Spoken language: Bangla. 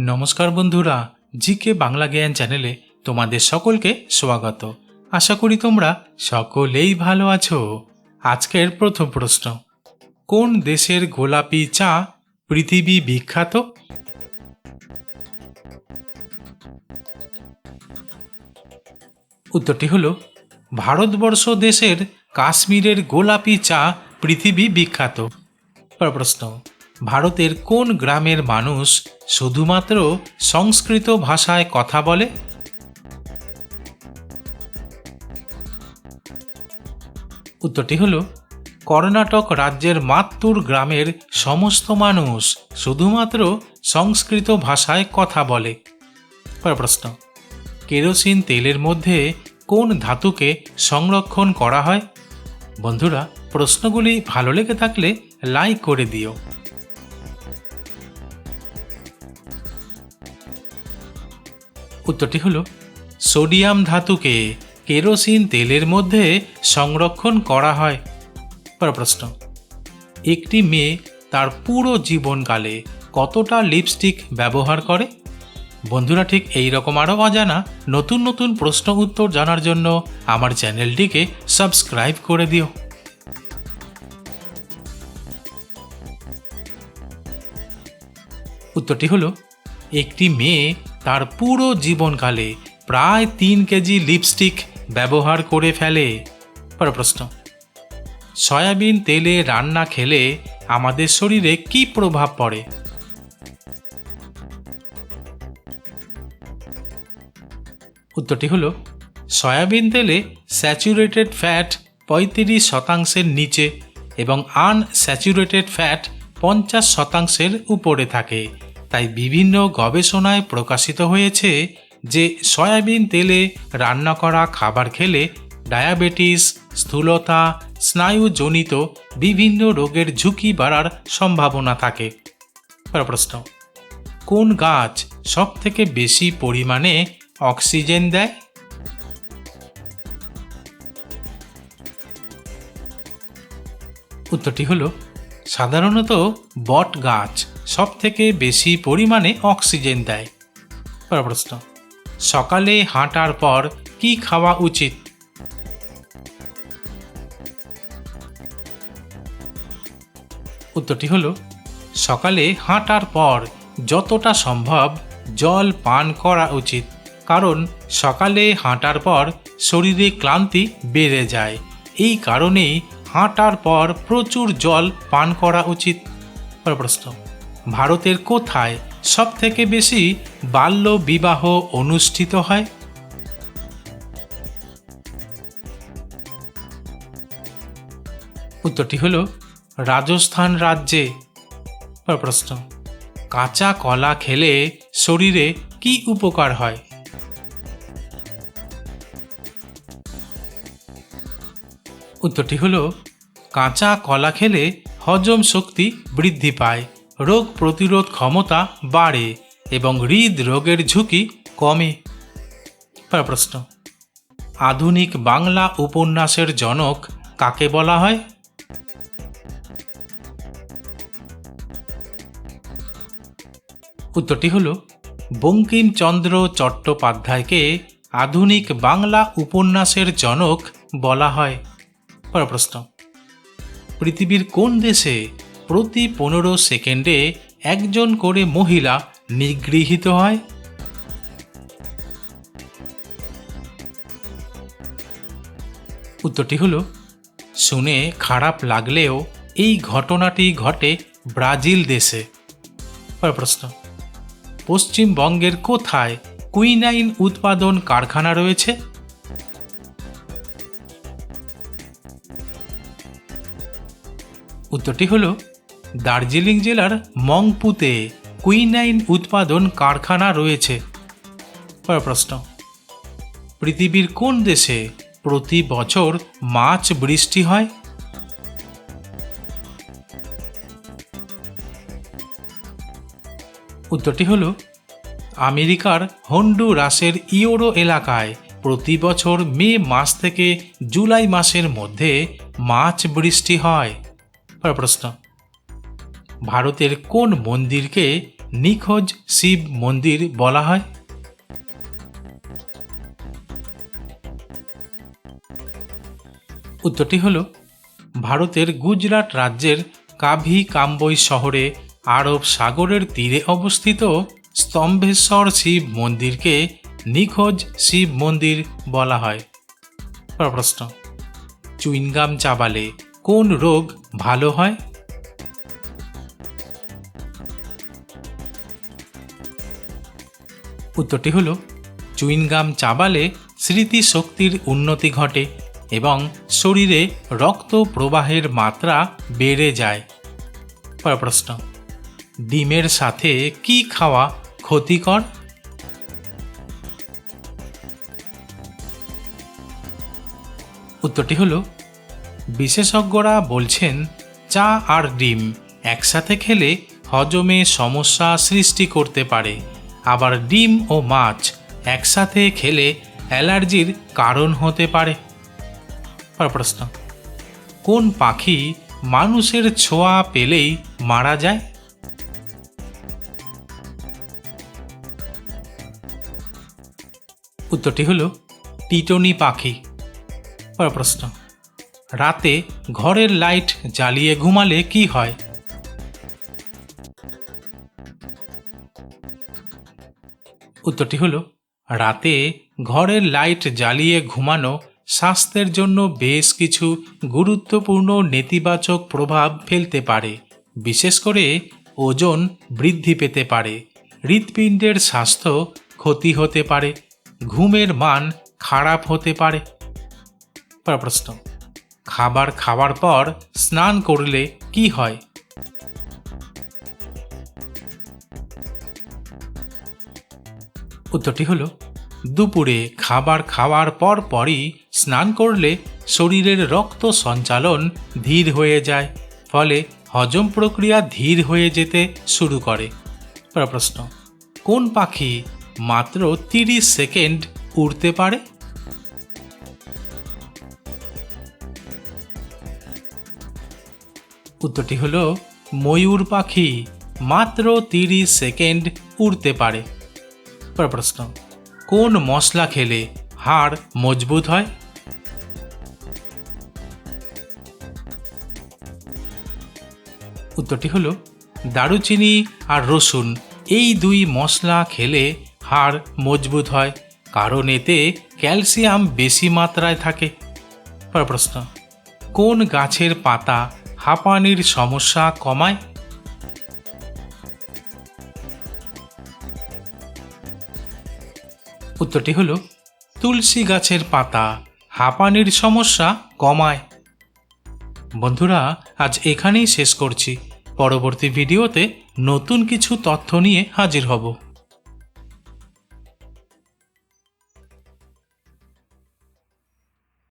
নমস্কার বন্ধুরা, জিকে বাংলা জ্ঞান চ্যানেলে তোমাদের সকলকে স্বাগত। আশা করি তোমরা সকলেই ভালো আছো। আজকের প্রথম প্রশ্ন, কোন দেশের গোলাপি চা পৃথিবী বিখ্যাত? উত্তরটি হলো, ভারতবর্ষ দেশের কাশ্মীরের গোলাপি চা পৃথিবী বিখ্যাত। প্রশ্ন ভারতের কোন গ্রামের মানুষ শুধুমাত্র সংস্কৃত ভাষায় কথা বলে? উত্তরটি হল, কর্ণাটক রাজ্যের মাত্তুর গ্রামের সমস্ত মানুষ শুধুমাত্র সংস্কৃত ভাষায় কথা বলে। প্রশ্ন, কেরোসিন তেলের মধ্যে কোন ধাতুকে সংরক্ষণ করা হয়? বন্ধুরা, প্রশ্নগুলি ভালো লেগে থাকলে লাইক করে দিও। উত্তরটি হলো, সোডিয়াম ধাতুকে কেরোসিন তেলের মধ্যে সংরক্ষণ করা হয়। পর প্রশ্ন একটি মেয়ে তার পুরো জীবনকালে কতটা লিপস্টিক ব্যবহার করে? বন্ধুরা, ঠিক এই রকম আরও অজানা নতুন নতুন প্রশ্ন উত্তর জানার জন্য আমার চ্যানেলটিকে সাবস্ক্রাইব করে দিও। উত্তরটি হলো, একটি মেয়ে তার পুরো জীবনকালে প্রায় তিন কেজি লিপস্টিক ব্যবহার করে ফেলে। পর প্রশ্ন। সয়াবিন তেলে রান্না খেলে আমাদের শরীরে কি প্রভাব পড়ে? উত্তরটি হলো, সয়াবিন তেলে স্যাচুরেটেড ফ্যাট পঁয়ত্রিশ শতাংশের নিচে এবং আনস্যাচুরেটেড ফ্যাট পঞ্চাশ শতাংশের উপরে থাকে। তাই বিভিন্ন গবেষণায় প্রকাশিত হয়েছে যে সয়াবিন তেলে রান্না করা খাবার খেলে ডায়াবেটিস, স্থূলতা, স্নায়ুজনিত বিভিন্ন রোগের ঝুঁকি বাড়ার সম্ভাবনা থাকে। প্রশ্ন, কোন গাছ সব থেকে বেশি পরিমাণে অক্সিজেন দেয়? উত্তরটি হলো সাধারণত বট গাছ। সব থেকে বেশি পরিমাণে অক্সিজেন দেয়? প্রশ্ন, সকালে হাঁটার পর কি খাওয়া উচিত? উত্তরটি হলো, সকালে হাঁটার পর যতটা সম্ভব জল পান করা উচিত, কারণ সকালে হাঁটার পর শরীরে ক্লান্তি বেড়ে যায়। এই কারণেই হাঁটার পর প্রচুর জল পান করা উচিত। প্রশ্ন ভারতের কোথায় সব থেকে বেশি বাল্য বিবাহ অনুষ্ঠিত হয়? উত্তরটি হল, রাজস্থান রাজ্যে। প্রশ্ন, কাঁচা কলা খেলে শরীরে কি উপকার হয়? উত্তরটি হল, কাঁচা কলা খেলে হজম শক্তি বৃদ্ধি পায়। রোগ প্রতিরোধ ক্ষমতা বাড়ে এবং হৃদরোগের ঝুঁকি কমে। প্রশ্ন, আধুনিক বাংলা উপন্যাসের জনক কাকে বলা হয়? উত্তরটি হল বঙ্কিমচন্দ্র চট্টোপাধ্যায়কে আধুনিক বাংলা উপন্যাসের জনক বলা হয়। প্রশ্ন, পৃথিবীর কোন দেশে প্রতি পনেরো সেকেন্ডে একজন করে মহিলা নিগৃহীত হয়। উত্তরটি হলো, শুনে খারাপ লাগলেও এই ঘটনাটি ঘটে ব্রাজিল দেশে। প্রশ্ন, পশ্চিমবঙ্গের কোথায় কুইনাইন উৎপাদন কারখানা রয়েছে? উত্তরটি হল দার্জিলিং জেলার মংপুতে কুইনাইন উৎপাদন কারখানা রয়েছে। প্রশ্ন। পৃথিবীর কোন দেশে প্রতি বছর মাছ বৃষ্টি হয়? উত্তরটি হল, আমেরিকার হন্ডুরাসের ইওরো এলাকায় প্রতি বছর মে মাস থেকে জুলাই মাসের মধ্যে মাছ বৃষ্টি হয়। প্রশ্ন। ভারতের কোন মন্দিরকে নিখোঁজ শিব মন্দির বলা হয়? উত্তরটি হল, ভারতের গুজরাট রাজ্যের কাভি কাম্বই শহরে আরব সাগরের তীরে অবস্থিত স্তম্ভেশ্বর শিব মন্দিরকে নিখোঁজ শিব মন্দির বলা হয়। প্রশ্ন, চুইনগাম চাবালে কোন রোগ ভালো হয়? উত্তরটি হল, চুইনগাম চাবালে স্মৃতিশক্তির উন্নতি ঘটে এবং শরীরে রক্ত প্রবাহের মাত্রা বেড়ে যায়। প্রশ্ন, ডিমের সাথে কি খাওয়া ক্ষতিকর? উত্তরটি হল, বিশেষজ্ঞরা বলছেন, চা আর ডিম একসাথে খেলে হজমে সমস্যা সৃষ্টি করতে পারে। আবার ডিম ও মাছ একসাথে খেলে অ্যালার্জির কারণ হতে পারে। প্রশ্ন, কোন পাখি মানুষের ছোঁয়া পেলেই মারা যায়? উত্তরটি হল টিটনি পাখি। প্রশ্ন, রাতে ঘরের লাইট জ্বালিয়ে ঘুমালে কি হয়? উত্তরটি হল, রাতে ঘরের লাইট জ্বালিয়ে ঘুমানো স্বাস্থ্যের জন্য বেশ কিছু গুরুত্বপূর্ণ নেতিবাচক প্রভাব ফেলতে পারে। বিশেষ করে ওজন বৃদ্ধি পেতে পারে। হৃৎপিণ্ডের স্বাস্থ্য ক্ষতি হতে পারে। ঘুমের মান খারাপ হতে পারে। প্রশ্ন, খাবার খাওয়ার পর স্নান করলে কি হয়? উত্তরটি হল, দুপুরে খাবার খাওয়ার পর পরই স্নান করলে শরীরের রক্ত সঞ্চালন ধীর হয়ে যায়, ফলে হজম প্রক্রিয়া ধীর হয়ে যেতে শুরু করে। প্রশ্ন, কোন পাখি মাত্র তিরিশ সেকেন্ড উড়তে পারে? উত্তরটি হল, ময়ূর পাখি মাত্র তিরিশ সেকেন্ড উড়তে পারে। পরের প্রশ্ন কোন মশলা খেলে হাড় মজবুত হয়? উত্তরটি হল দারুচিনি আর রসুন। এই দুই মশলা খেলে হাড় মজবুত হয়, কারণ এতে ক্যালসিয়াম বেশি মাত্রায় থাকে। পরের প্রশ্ন কোন গাছের পাতা হাঁপানির সমস্যা কমায়? উত্তরটি হল, তুলসী গাছের পাতা, হাঁপানির সমস্যা কমায়। বন্ধুরা, আজ এখানেই শেষ করছি। পরবর্তী ভিডিওতে নতুন কিছু তথ্য নিয়ে হাজির হব।